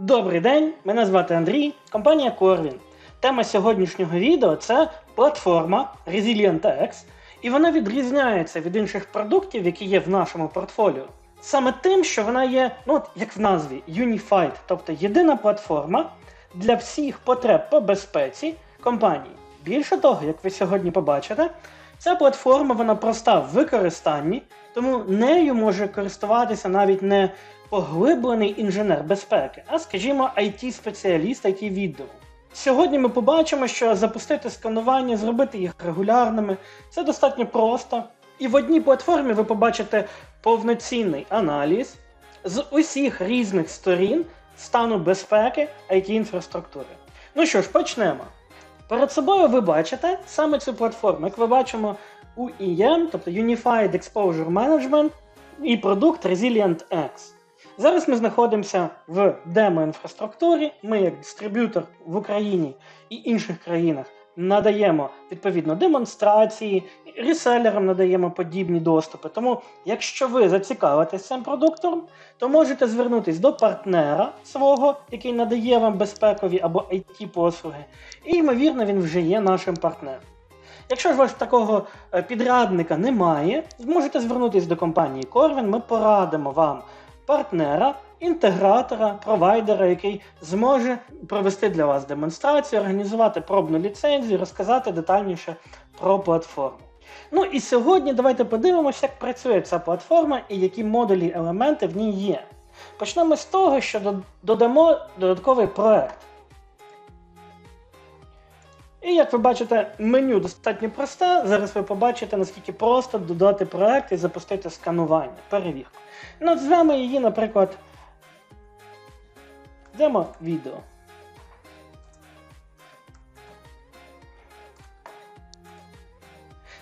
Добрий день, мене звати Андрій, компанія Corvin. Тема сьогоднішнього відео це платформа Resilient X, і вона відрізняється від інших продуктів, які є в нашому портфоліо. Саме тим, що вона є, ну от як в назві, Unified, тобто єдина платформа для всіх потреб по безпеці компанії. Більше того, як ви сьогодні побачите, ця платформа вона проста в використанні, тому нею може користуватися навіть не поглиблений інженер безпеки, а, скажімо, IT-спеціаліст it відділу. Сьогодні ми побачимо, що запустити сканування, зробити їх регулярними це достатньо просто. І в одній платформі ви побачите повноцінний аналіз з усіх різних сторін стану безпеки IT-інфраструктури. Ну що ж, почнемо. Перед собою ви бачите саме цю платформу, як ви бачимо у EM, тобто Unified Exposure Management і продукт Resilient X. Зараз ми знаходимося в демо-інфраструктурі. Ми, як дистриб'ютор в Україні і інших країнах, надаємо відповідно демонстрації, реселерам надаємо подібні доступи. Тому, якщо ви зацікавитесь цим продуктом, то можете звернутися до партнера свого, який надає вам безпекові або it послуги, і ймовірно, він вже є нашим партнером. Якщо ж у вас такого е, підрядника немає, зможете звернутися до компанії Corvin, ми порадимо вам партнера, інтегратора, провайдера, який зможе провести для вас демонстрацію, організувати пробну ліцензію, розказати детальніше про платформу. Ну і сьогодні давайте подивимося, як працює ця платформа і які модулі елементи в ній є. Почнемо з того, що додамо додатковий проект. І як ви бачите, меню достатньо просте. Зараз ви побачите, наскільки просто додати проект і запустити сканування, перевірку. Назвемо її, наприклад, демо відео.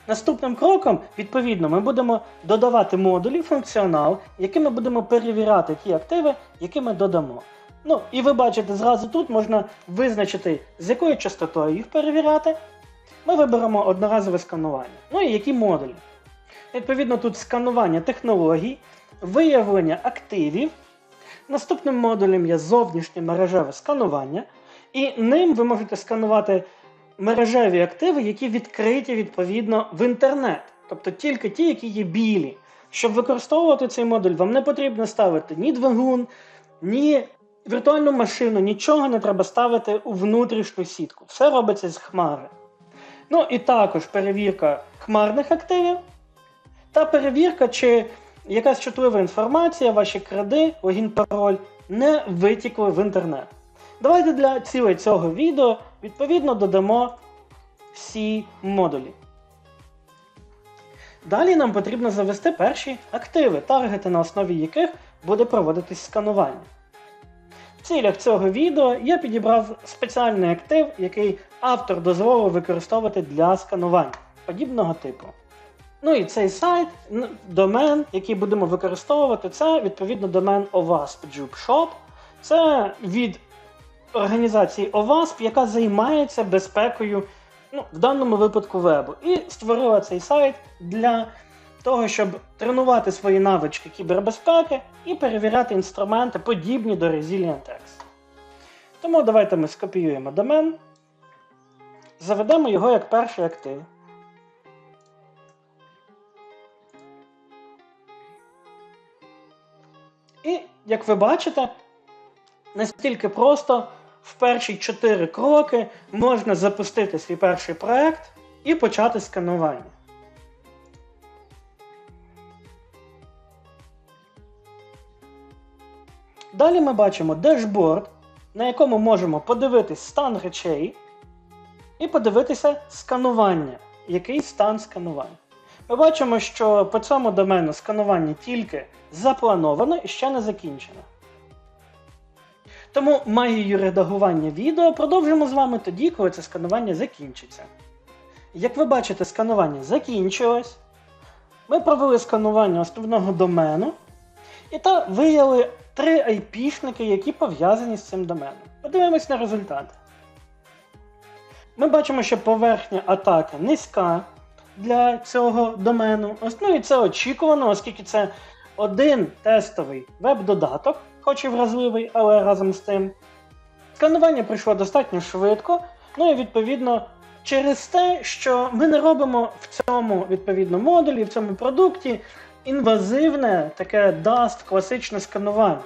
Наступним кроком, відповідно, ми будемо додавати модулі, функціонал, якими будемо перевіряти ті активи, які ми додамо. Ну, і ви бачите, зразу тут можна визначити, з якою частотою їх перевіряти. Ми виберемо одноразове сканування. Ну і які модулі. Відповідно, тут сканування технологій, виявлення активів. Наступним модулем є зовнішнє мережеве сканування, і ним ви можете сканувати мережеві активи, які відкриті відповідно в інтернет. Тобто тільки ті, які є білі. Щоб використовувати цей модуль, вам не потрібно ставити ні двигун, ні віртуальну машину, нічого не треба ставити у внутрішню сітку. Все робиться з хмари. Ну і також перевірка хмарних активів та перевірка, чи якась чутлива інформація, ваші креди, логін пароль не витікли в інтернет. Давайте для цілей цього відео відповідно додамо всі модулі. Далі нам потрібно завести перші активи, таргети, на основі яких буде проводитись сканування. Цілях цього відео я підібрав спеціальний актив, який автор дозволив використовувати для сканування подібного типу. Ну і цей сайт, домен, який будемо використовувати, це відповідно домен OWASP JubeShop. Це від організації OWASP, яка займається безпекою, ну, в даному випадку вебу. І створила цей сайт для того, щоб тренувати свої навички кібербезпеки і перевіряти інструменти, подібні до Resilient X. Тому давайте ми скопіюємо домен, заведемо його як перший актив. І, як ви бачите, настільки просто в перші 4 кроки можна запустити свій перший проект і почати сканування. Далі ми бачимо дешборд, на якому можемо подивитись стан речей і подивитися сканування, який стан сканування. Ми бачимо, що по цьому домену сканування тільки заплановано і ще не закінчено. Тому магію редагування відео продовжимо з вами тоді, коли це сканування закінчиться. Як ви бачите, сканування закінчилось. Ми провели сканування основного домену і та виявили три айпішники, які пов'язані з цим доменом. Подивимось на результати. Ми бачимо, що поверхня атаки низька для цього домену. Ну і це очікувано, оскільки це один тестовий веб-додаток, хоч і вразливий, але разом з тим. Сканування пройшло достатньо швидко, ну і відповідно через те, що ми не робимо в цьому відповідно модулі, в цьому продукті інвазивне таке даст класичне сканування.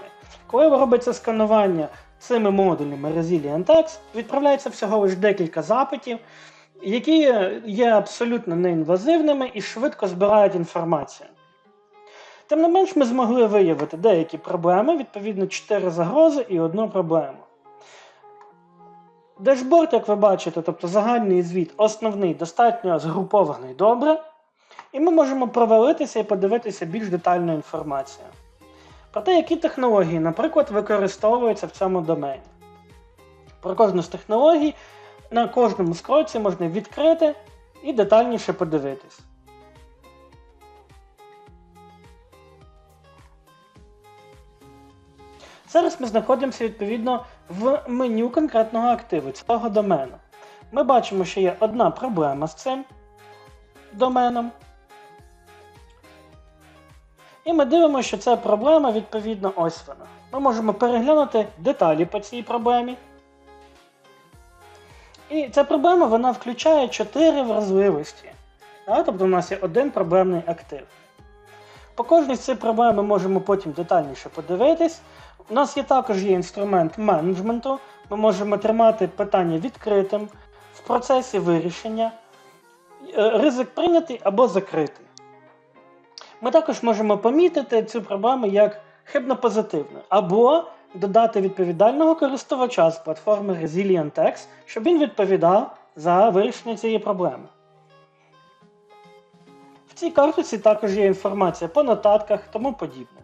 Коли робиться сканування цими модулями Resilient X, відправляється всього лише декілька запитів, які є абсолютно неінвазивними і швидко збирають інформацію. Тим не менш, ми змогли виявити деякі проблеми, відповідно, 4 загрози і одну проблему. Дешборд, як ви бачите, тобто загальний звіт, основний, достатньо згрупований добре. І ми можемо провалитися і подивитися більш детальну інформацію. Про те, які технології, наприклад, використовуються в цьому домені. Про кожну з технологій на кожному скроці можна відкрити і детальніше подивитись. Зараз ми знаходимося відповідно в меню конкретного активу цього домену. Ми бачимо, що є одна проблема з цим доменом. І ми дивимося, що ця проблема, відповідно, ось вона. Ми можемо переглянути деталі по цій проблемі. І ця проблема вона включає 4 вразливості. Тобто у нас є один проблемний актив. По кожній з цих проблем ми можемо потім детальніше подивитись. У нас є також є інструмент менеджменту. Ми можемо тримати питання відкритим в процесі вирішення, е, ризик прийнятий або закритий. Ми також можемо помітити цю проблему як хибно-позитивну, або додати відповідального користувача з платформи ResilientX, щоб він відповідав за вирішення цієї проблеми. Цій карточці також є інформація по нотатках тому подібне.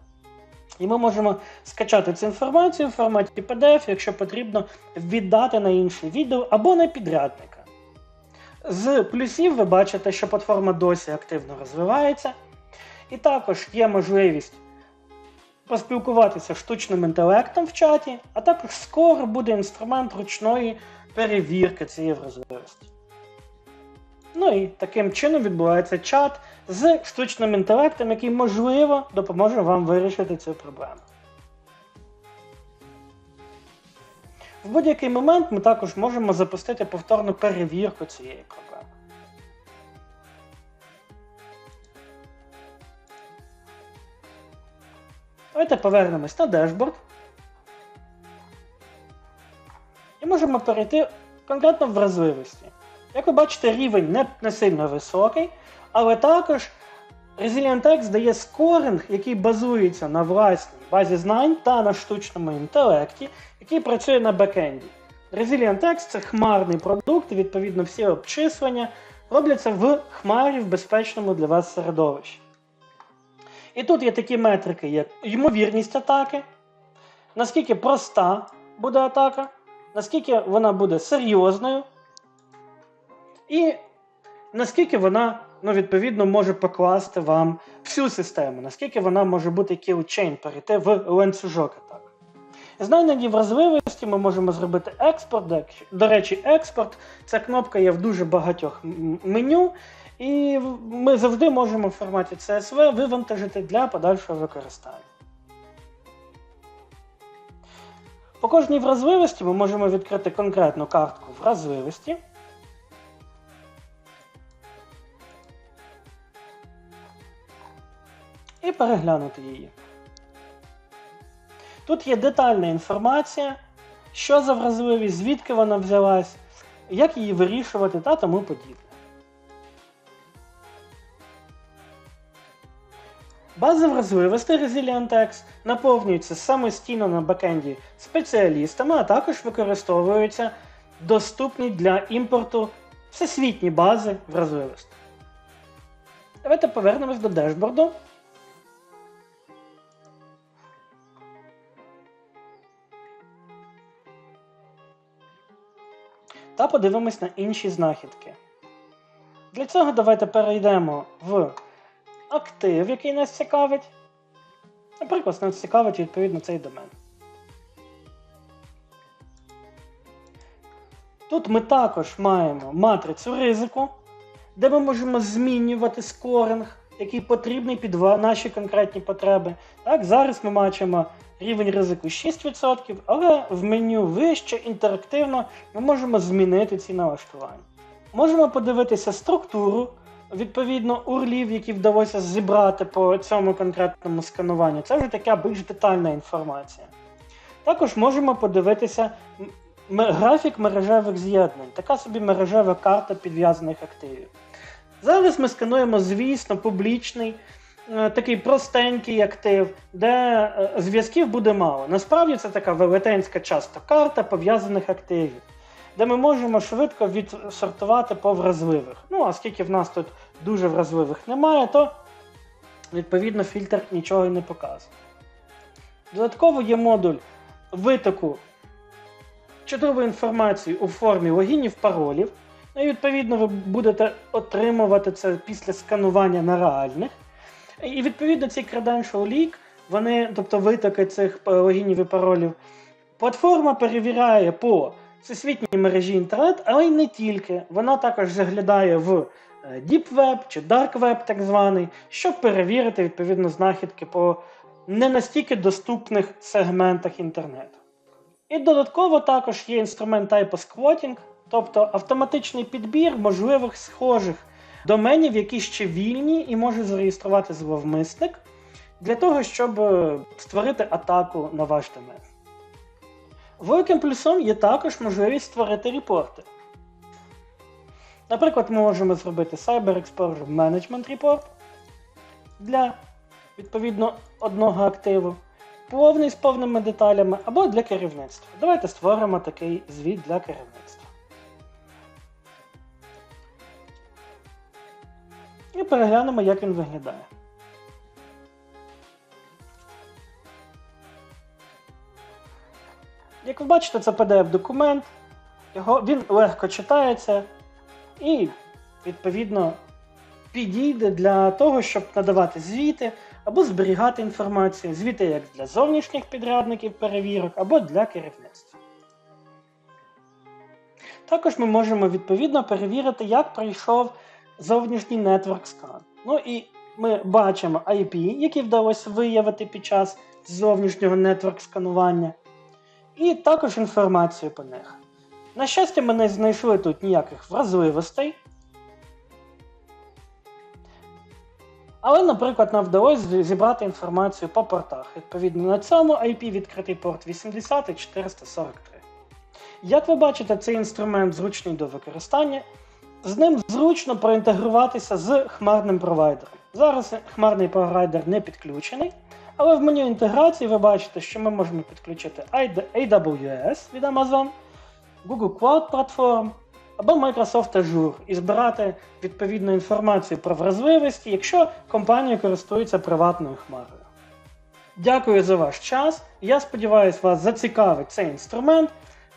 І ми можемо скачати цю інформацію в форматі PDF, якщо потрібно, віддати на інше відео або на підрядника. З плюсів ви бачите, що платформа досі активно розвивається. І також є можливість поспілкуватися штучним інтелектом в чаті, а також скоро буде інструмент ручної перевірки цієї вразливості. Ну і таким чином відбувається чат з штучним інтелектом, який, можливо, допоможе вам вирішити цю проблему. В будь-який момент ми також можемо запустити повторну перевірку цієї проблеми. Давайте повернемось на дешборд. І можемо перейти конкретно вразливості. Як ви бачите, рівень не, не сильно високий, але також ResilientX дає скоринг, який базується на власній базі знань та на штучному інтелекті, який працює на бекенді. ResilientX це хмарний продукт, і відповідно всі обчислення робляться в хмарі в безпечному для вас середовищі. І тут є такі метрики, як ймовірність атаки, наскільки проста буде атака, наскільки вона буде серйозною, і наскільки вона ну, відповідно може покласти вам всю систему, наскільки вона може бути кілчейн, перейти в ланцюжок атак. Знайдені вразливості ми можемо зробити експорт. До речі, експорт ця кнопка є в дуже багатьох меню. І ми завжди можемо в форматі CSV вивантажити для подальшого використання. По кожній вразливості ми можемо відкрити конкретну картку вразливості. І переглянути її. Тут є детальна інформація, що за вразливість, звідки вона взялась, як її вирішувати та тому подібне. База вразливостей ResilientX наповнюється самостійно на бекенді спеціалістами, а також використовуються доступні для імпорту всесвітні бази вразливостей. Давайте повернемось до дешборду. Та подивимось на інші знахідки. Для цього давайте перейдемо в актив, який нас цікавить. Наприклад, нас цікавить відповідно цей домен. Тут ми також маємо матрицю ризику, де ми можемо змінювати скоринг який потрібний під наші конкретні потреби. Так, зараз ми бачимо рівень ризику 6%, але в меню вище інтерактивно ми можемо змінити ці налаштування. Можемо подивитися структуру, відповідно, урлів, які вдалося зібрати по цьому конкретному скануванню. Це вже така більш детальна інформація. Також можемо подивитися графік мережевих з'єднань, така собі мережева карта підв'язаних активів. Зараз ми скануємо, звісно, публічний, е, такий простенький актив, де е, зв'язків буде мало. Насправді це така велетенська часто карта пов'язаних активів, де ми можемо швидко відсортувати по вразливих. Ну, а оскільки в нас тут дуже вразливих немає, то відповідно фільтр нічого не показує. Додатково є модуль витоку чудової інформації у формі логінів паролів. Ну і відповідно ви будете отримувати це після сканування на реальних. І відповідно ці credential leak, вони, тобто витоки цих е, логінів і паролів, платформа перевіряє по всесвітній мережі інтернет, але й не тільки. Вона також заглядає в е, Deep Web чи Dark Web, так званий, щоб перевірити відповідно знахідки по не настільки доступних сегментах інтернету. І додатково також є інструмент Typo Squatting, тобто автоматичний підбір можливих схожих доменів, які ще вільні і може зареєструвати зловмисник для того, щоб е, створити атаку на ваш домен. Великим плюсом є також можливість створити репорти. Наприклад, ми можемо зробити Cyber Exposure Management Report для відповідно одного активу, повний з повними деталями або для керівництва. Давайте створимо такий звіт для керівництва. І переглянемо, як він виглядає. Як ви бачите, це PDF-документ, його, він легко читається і, відповідно, підійде для того, щоб надавати звіти або зберігати інформацію, звіти як для зовнішніх підрядників перевірок, або для керівництва. Також ми можемо відповідно перевірити, як пройшов зовнішній network scan. Ну і ми бачимо IP, які вдалося виявити під час зовнішнього network сканування, і також інформацію по них. На щастя, ми не знайшли тут ніяких вразливостей. Але, наприклад, нам вдалося зібрати інформацію по портах. Відповідно, на цьому IP відкритий порт 80 і 443. Як ви бачите, цей інструмент зручний до використання. З ним зручно проінтегруватися з хмарним провайдером. Зараз хмарний провайдер не підключений, але в меню інтеграції ви бачите, що ми можемо підключити AWS від Amazon, Google Cloud Platform або Microsoft Azure і збирати відповідну інформацію про вразливості, якщо компанія користується приватною хмарою. Дякую за ваш час. Я сподіваюся, вас зацікавить цей інструмент.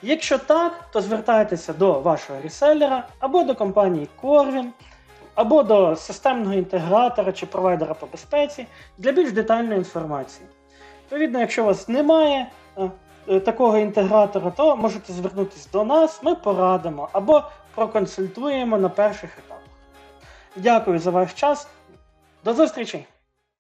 Якщо так, то звертайтеся до вашого реселлера або до компанії Corvin, або до системного інтегратора чи провайдера по безпеці для більш детальної інформації. Відповідно, якщо у вас немає е, е, такого інтегратора, то можете звернутися до нас, ми порадимо або проконсультуємо на перших етапах. Дякую за ваш час. До зустрічі!